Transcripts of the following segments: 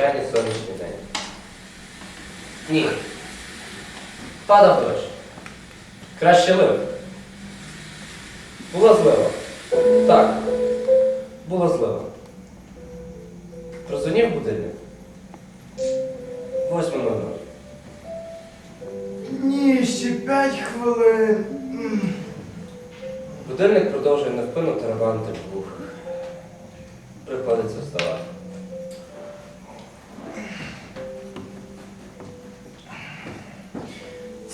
звичайний сонячний день. Ні. Падав дощ. Краще лив. Була злива. Так. Була злива. Прозвонів будильник. Восьма номер. Ні, ще п'ять хвилин. Будильник продовжує невпинно тарабанити в вухах. Приходиться вставати.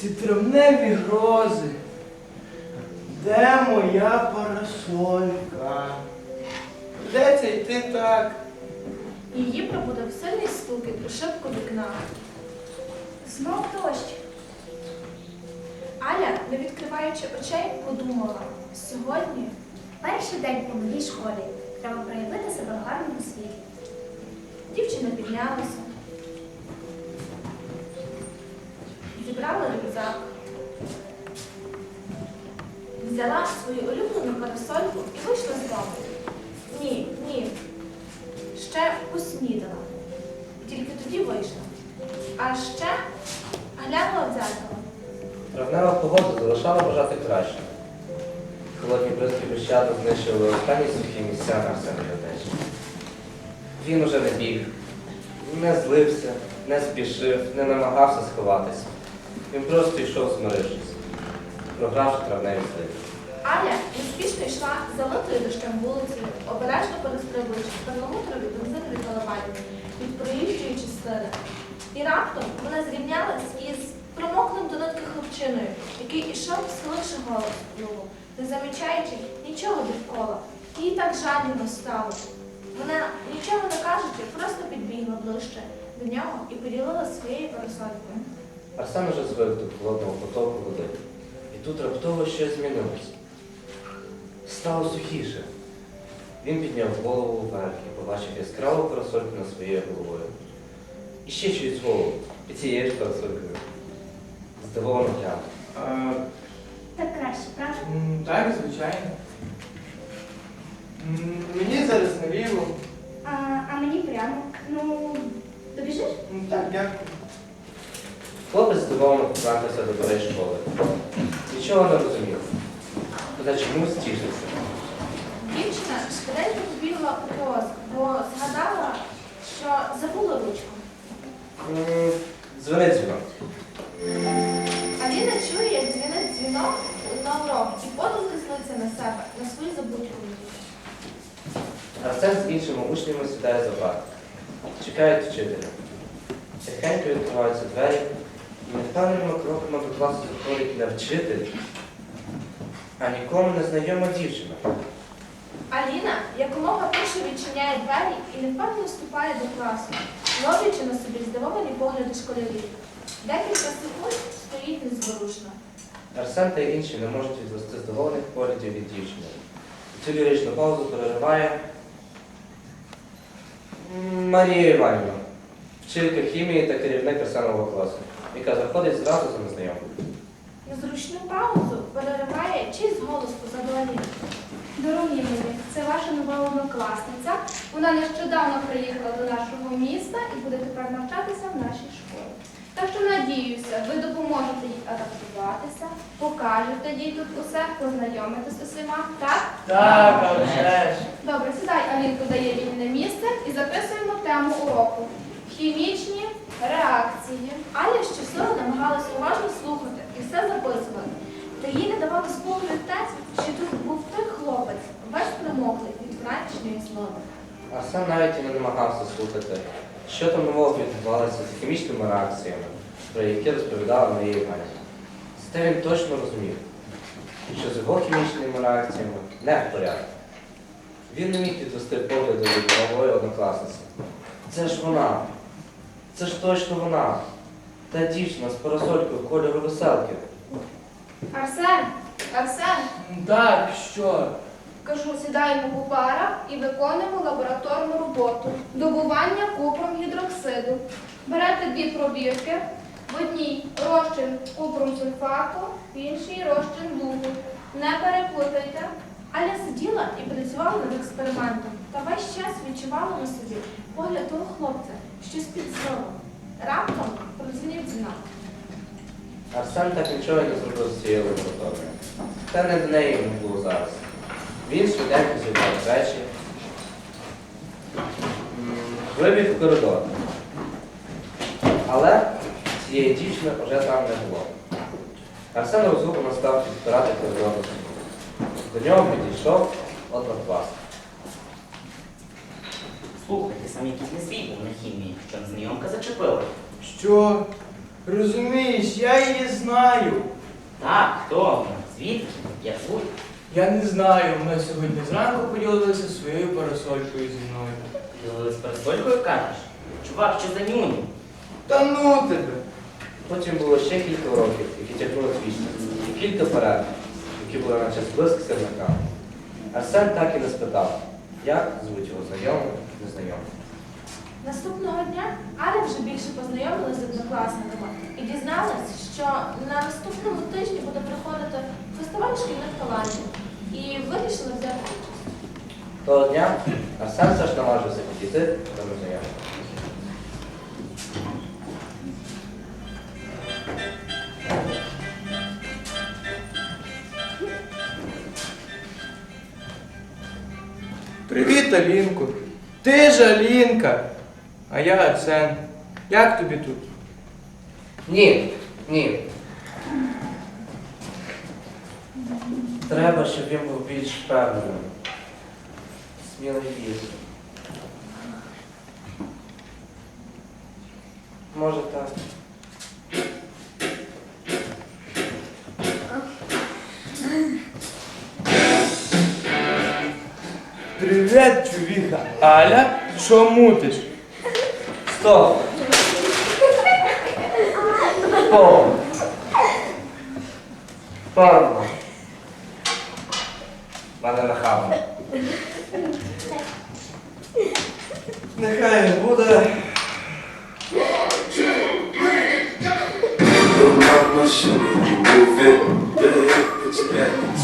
Ці грози. Де моя парасолька? Придеться йти так. Її пробудив сильний стукіт у шибку вікна. Знов дощ. Аля, не відкриваючи очей, подумала, сьогодні Перший день у новій школі. Треба проявити себе в гарному світі. дівчина піднялася, зібрала рюкзак, взяла свою улюблену парасольку і вийшла з дому. Ні, ні. Ще поснідала. Тільки тоді вийшла. А ще глянула в дзеркало. Травнева погода залишала бажати краще. Холодні бризки пощадно знищували останні сухі місця на Арсенові одежі. Він уже не біг, не злився, не спішив, не намагався сховатися. Він просто йшов смирившись, програвши травневі зливи. Аля неспішно йшла залитою дощем вулицею, обережно перестрибуючи перламутрові бензинові колобані від проїжджої частини. І раптом вона зрівнялась із промоклим до нитки хлопчиною, який ішов схиливши голову, не замічаючи нічого довкола. Їй так жадібно стало. Вона, нічого не кажучи, просто підбігла ближче до нього і поділила своєю парасолькою. Арсен уже звик до холодного потоку води. І тут раптово щось змінилося. Стало сухіше. Він підняв голову вверх і побачив яскраву парасольку над своєю головою. І ще чиюсь голову під цією ж парасолькою. Здивовано глянув. Так краще, правда? так, звичайно. М, Мені зараз наліво. А, а мені прямо. Ну, добіжиш? М, Так, дякую. Хлопець здивовано повернувся до дверей школи. Нічого не розумів. Та чомусь тішився. Дівчина швиденько побігла у кіоск, бо згадала, що забула ручку. М, Дзвонить дзвінок. А він не чує, як дзвінить дзвінок на урок і подумки злиться на себе, на свою забутку. Арсен з іншими учнями сідає за парт. Чекають вчителя. Тихенько відкриваються двері, і невпевненими кроками до класу заходить не вчитель, а нікому не знайома дівчина. Аліна якомога більше відчиняє двері і невпевно вступає до класу, ловлячи на собі здивовані погляди школярів. Декілька секунд стоїть незворушно. Арсен та інші не можуть відвести здивованих поглядів від дівчини. Цю ліричну паузу перериває Марія Іванівна, вчителька хімії та керівник Арсенового класу, яка заходить зразу за незнайомим. Незручну паузу перериває чийсь голос позаду Аліни. Дорогі мої, це ваша нова однокласниця. Вона нещодавно приїхала до нашого міста і буде тепер навчатися в нашій школі. Так що надіюся, ви допоможете їй адаптуватися, покажете їй тут усе, познайомитесь з усіма. Так? Так, а вже ж. Добре, сідай, Алінко дає вільне місце і записуємо тему уроку. Хімічні реакції. Аля щасливо намагалась уважно слухати і все записувати. Та їй не давало спокою те, що тут був той хлопець, весь примоклий від вранішньої злоби. Арсен навіть і не намагався слухати, що там нового відбувалося з хімічними реакціями, про які розповідала Марія Іванівна. Зате він точно розумів, що з його хімічними реакціями не в порядку. Він не міг підвести погляду від нової однокласниці. Це ж вона. Це ж точно вона. Та дівчина з парасолькою кольору веселки. Арсен, Арсен, Так, що? кажу, сідаємо по парах і виконуємо лабораторну роботу. Добування купром гідроксиду. Берете дві пробірки, в одній розчин купром сульфату, в іншій розчин лугу. Не переплутайте. Аля сиділа і працювала над експериментом та весь час відчувала на собі погляд того хлопця, щось підзило. Раптом продзвонив дзвінок. Арсен так нічого не зробив з цією лабораторією. Та не до неї йому було зараз. Він швиденько зібрав речі, вибіг в коридор. Але цієї дівчини вже там не було. Арсен розгублено став підбирати коридор. До нього підійшов однокласник. Слухай, ти сам якийсь не свій був на хімії, що незнайомка зачепила. Що? Розумієш, я її знаю. Так, хто вона? Звідки? Як звуть? Я не знаю, ми сьогодні зранку поділилися своєю парасолькою зі мною. З парасолькою кажеш? Чувак, що за нюні? Та ну тебе. Потім було ще кілька уроків, які тягнули вічно, і кілька перерв, які були наче зблиск сірника. Арсен так і не спитав, як звуть його знайомий, незнайомий. Наступного дня Аля вже більше познайомилася з однокласниками і дізналась, що на наступному тижні буде приходити фестиваль шкільних талантів і вирішила взяти участь. Того дня Арсен все ж наважився підійти до незнайомого. Привіт, Алінко. Ти ж Алінка. А я Арсен. Як тобі тут? Ні, ні. Треба, щоб він був більш впевненим. Сміливішим. Може так. Аля, що мутиш? Стоп! Стоп! Парно. Мене нахабно. Нехай буде.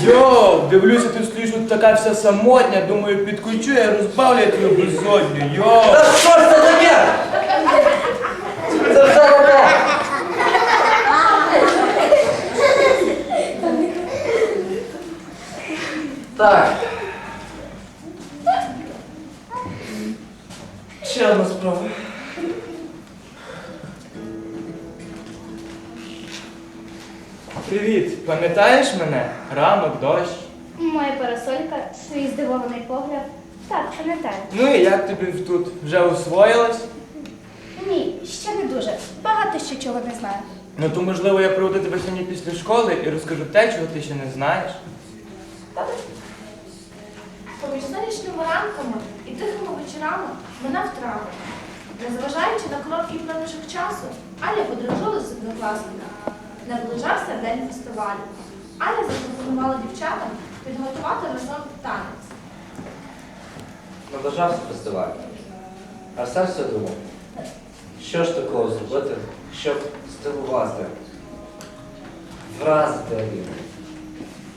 Йоу, дивлюся, ти стоїш тут така вся самотня, думаю, підключу, я розбавлю твою безодню. Йоу. Та що ж це таке? Пам'ятаєш мене? Ранок, дощ. Моя парасолька, твій здивований погляд. Так, пам'ятаю. Ну і як тобі тут вже освоїлась? Ні, ще не дуже. Багато ще чого не знаю. Ну то можливо я проведу тебе сьогодні після школи і розкажу те, чого ти ще не знаєш. Добре? Поміж сонячними ранками і тихими вечорами минав травень. Незважаючи на короткий проміжок часу, Аля подружилася з однокласниками. Наближався день фестивалю. Аля запропонувала дівчатам підготувати разом танець. Наближався фестиваль. Арсен все думав, що ж такого зробити, щоб здивувати, вразити Аліну,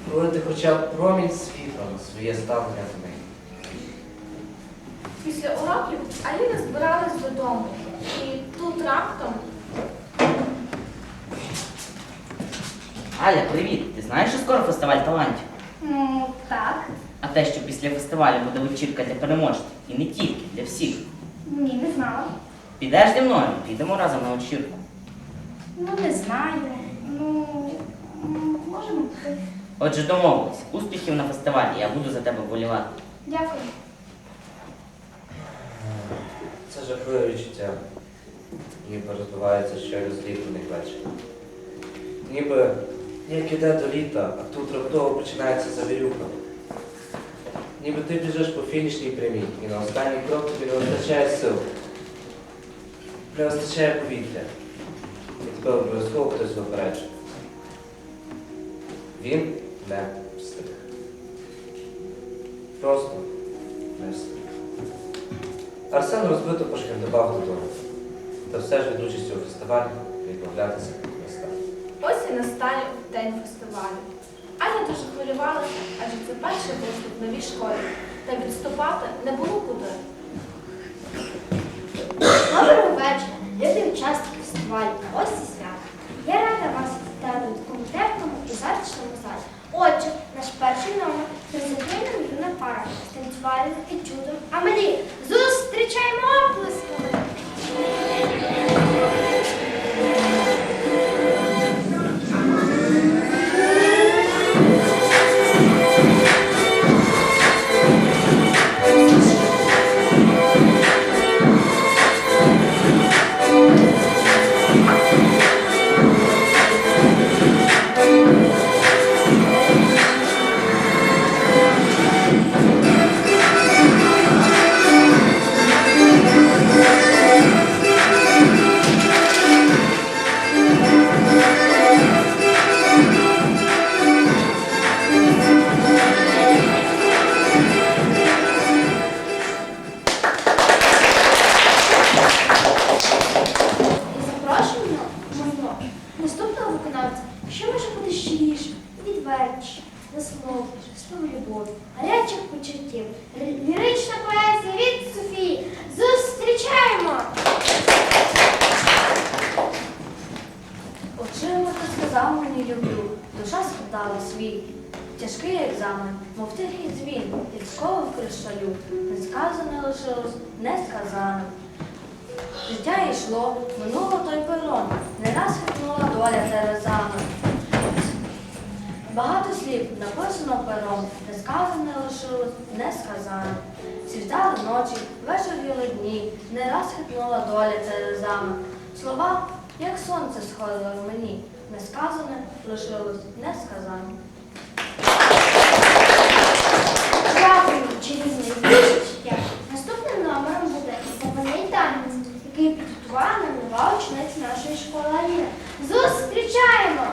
пролити хоча б промінь світла на своє ставлення до неї. Після уроків Аліна збиралась додому. І тут раптом Аля, привіт! Ти знаєш, що скоро фестиваль талантів? Ну, так. А те, що після фестивалю буде вечірка для переможців. І не тільки, для всіх. Ні, не знала. Підеш зі мною, підемо разом на вечірку. Ну, не знаю. Ну, м, можемо піти. Отже, домовились. Успіхів на фестивалі, я буду за тебе вболівати. Дякую. Це жахливе відчуття. Ніби розбивається щойно зліплений вечір. Ніби як іде до літа, а тут раптово починається завірюха. Ніби ти біжиш по фінішній прямій, і на останній крок тобі не вистачає сил. Не вистачає повітря. І тебе обов'язково хтось випереджує. Він не встиг. Просто не встиг. Арсен розбито пошкандибав додому. Та все ж від участі у фестивалі відмовлятися. Ось і настає день фестивалю. Аня дуже хвилювалася, адже це перший виступ в новій школі, та відступати не було куди. Доброго вечора, любим учасники фестивалю та гості свята. Я рада вас вітати у такому і затишному залі. Отже, наш перший номер презентує нам юна пара танцювальним етюдом Амелі. Зустрічаємо оплесками! Минуло той перон, не раз хитнула доля Терезана. Багато слів написано пером, несказане лишилось, несказане. Світали ночі, вечоріли дні, не раз хитнула доля Терезана. Слова, як сонце сходило в мені, несказане лишилось, несказане. Дякую, чарівне відчуття. Наступним номером буде запальний танець, який нам нова учениця нашої школи. Зустрічаємо!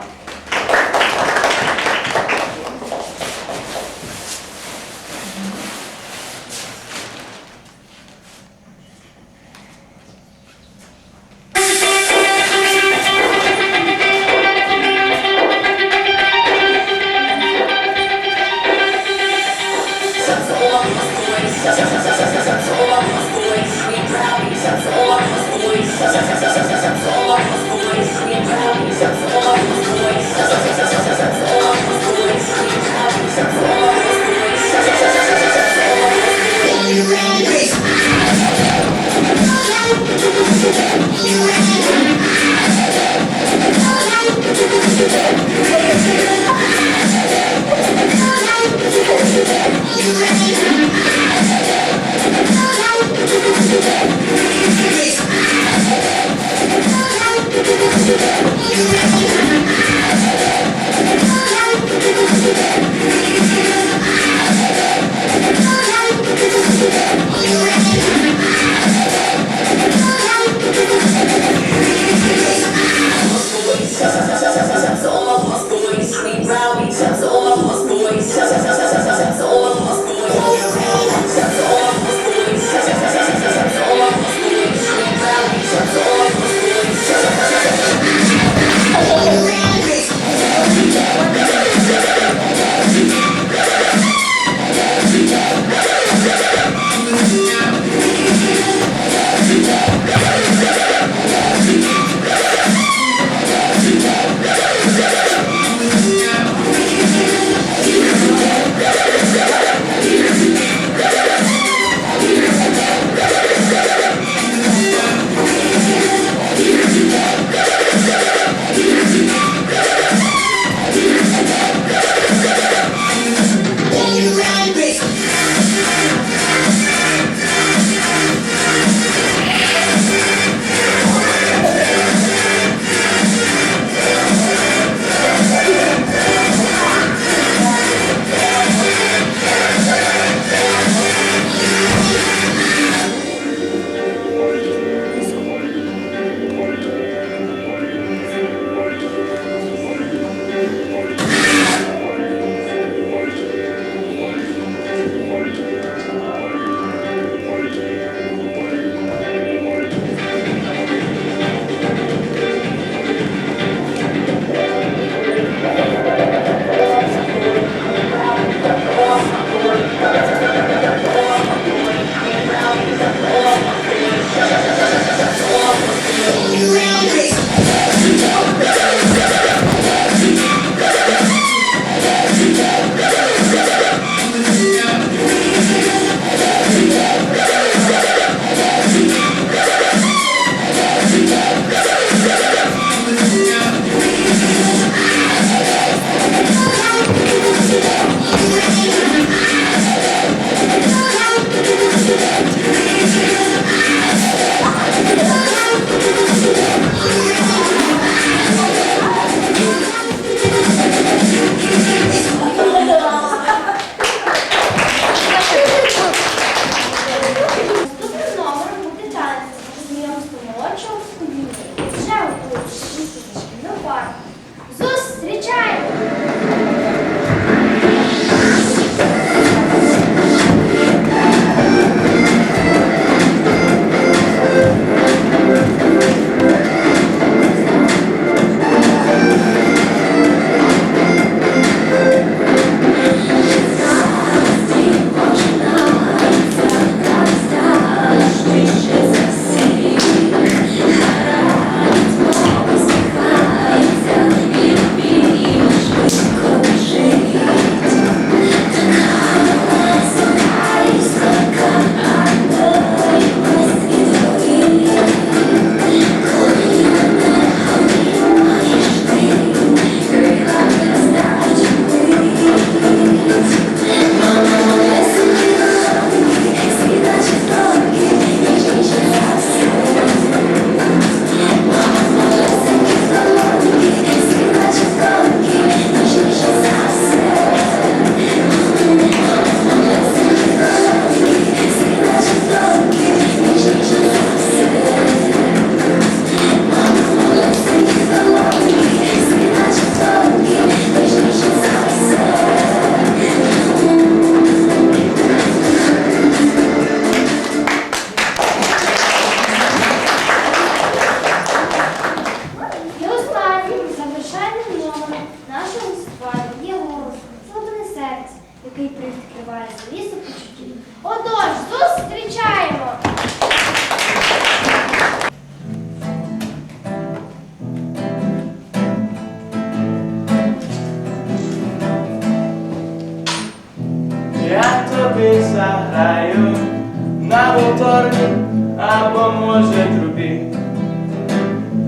Або може трубі.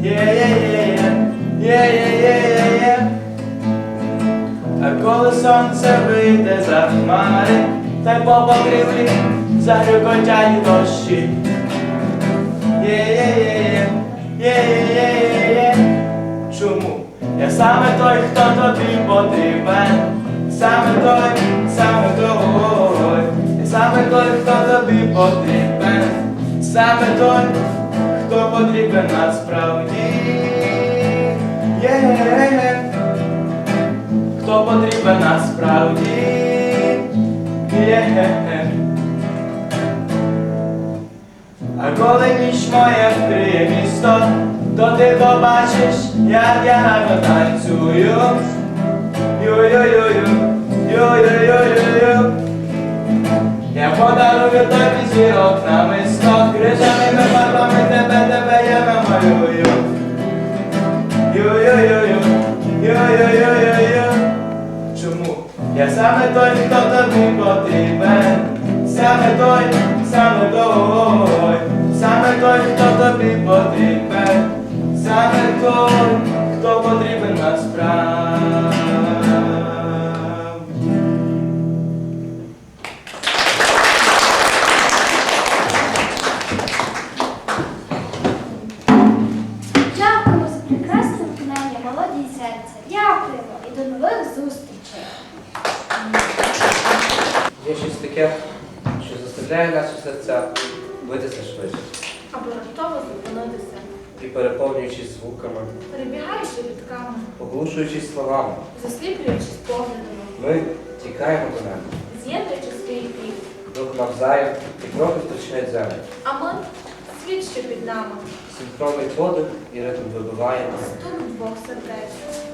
Є-є-є-є, є-є-є-є-є. А коли сонце вийде за хмари, та й по покрівлі загрюкотять дощі. Є-є-є-є, є-є-є-є-є. Чому? Я саме той, хто тобі потрібен. Саме той, саме той, я саме той, хто тобі потрібен, саме той, хто потрібен насправді. Є, хто потрібен насправді. Є. А коли ніч моя вкриє місто, то ти побачиш, як я гарно танцюю. Ю-ю-ю-ю, ю-ю-ю-ю-ю. Подарую тобі зірок на мисто, крижаними фарбами тебе, тебе я намалюю. Ю-ю-ю-ю, ю-ю-ю-ю-ю. Чому? Я саме той, хто тобі потрібен. Саме той, саме той, саме той, хто тобі потрібен. Саме той, хто потрібен насправді. Землю. А ми світ, що під нами, Синхронний подих і ритм вибиває нас. стук двох сердець.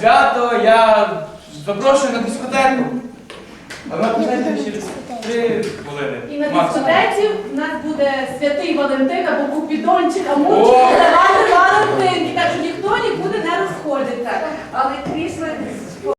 свято. Я запрошую на дискотеку. А вона почнеться через три хвилини. І на максимум. дискотеці в нас буде святий Валентин або Купідончик, а О! мучить давати Валентинки. Так що ніхто нікуди не розходиться. Але крізь